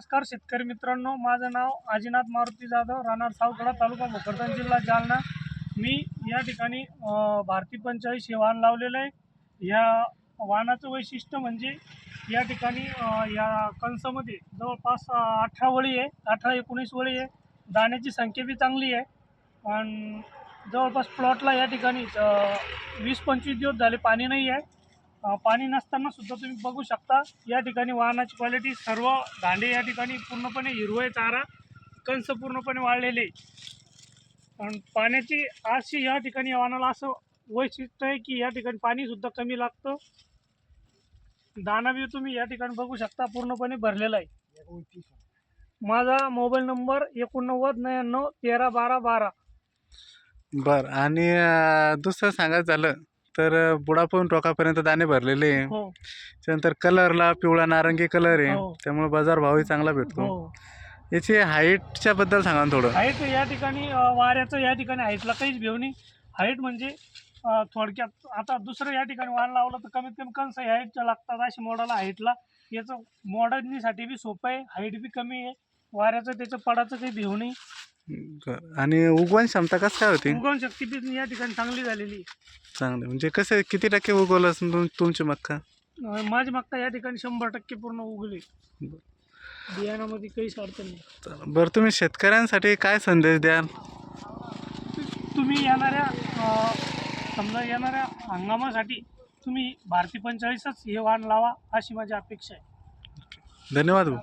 नमस्कार शेतकरी मित्रांनो. माझं नाव आजीनाथ मारुती जाधव राहणार सावकडा तालुका भोकरदन जिल्हा जालना. मी या ठिकाणी भारती पंचाळीस हे वाहन लावलेलं आहे. या वाहनाचं वैशिष्ट्य म्हणजे या ठिकाणी या कंसामध्ये जवळपास अठरा वळी आहे अठरा एकोणीस वळी आहे. दाण्याची संख्या बी चांगली आहे. आणि जवळपास प्लॉटला या ठिकाणी वीस पंचवीस दिवस झाले पाणी नाही आहे. पाणी नसताना सुद्धा तुम्ही बघू शकता. या ठिकाणी वाहनाची क्वालिटी सर्व दांडे या ठिकाणी पूर्णपणे हिरवय चारा कंस पूर्णपणे वाळलेले. आणि पाण्याची अशी या ठिकाणी वाहनाला असं वैशिष्ट्य आहे की या ठिकाणी पाणीसुद्धा कमी लागतं. दाना बी तुम्ही या ठिकाणी बघू शकता पूर्णपणे भरलेला आहे. माझा मोबाईल नंबर एकोणनव्वद नव्याण्णव तेरा बारा बारा. बर आणि दुसरं सांगायचं झालं तर अं, बुडापासून टोकापर्यंत दाणे भरलेले आहे. हो. त्यानंतर कलरला पिवळा नारंगी कलर आहे. हो. त्यामुळे बाजार भावही चांगला भेटतो. हो. याची हाईटच्या बद्दल सांगा ना थोडं. हाईट या ठिकाणी अ, वाऱ्याचं या ठिकाणी हाईटला काहीच भेव नाही. हाईट म्हणजे अ, थोडक्यात आता दुसरं या ठिकाणी वाहन लावलं तर कमीत कमी कंस हाईटच्या लागतात अशी मॉडल हाईटला. याचं मॉडर्नीसाठी बी सोपं आहे. हाईट बी कमी आहे. वाऱ्याचं त्याचं पडाचं काही भेव नाही. आणि उगवण क्षमता कसं काय होती? उगवण शक्ती बी या ठिकाणी चांगली झालेली. चांगली. म्हणजे कसं किती टक्के उगवलं असेल तुम तुमची मक्का? अ, माझी मागता या ठिकाणी शंभर टक्के पूर्ण उगली. बरं. बियाणामध्ये काहीच अडचण नाही. चला. बरं तुम्ही शेतकऱ्यांसाठी काय संदेश द्याल? तुम्ही येणाऱ्या अ, समजा येणाऱ्या हंगामासाठी तुम्ही भारती पंचेचाळीसच हे वाहन लावा अशी माझी अपेक्षा आहे. धन्यवाद भाऊ.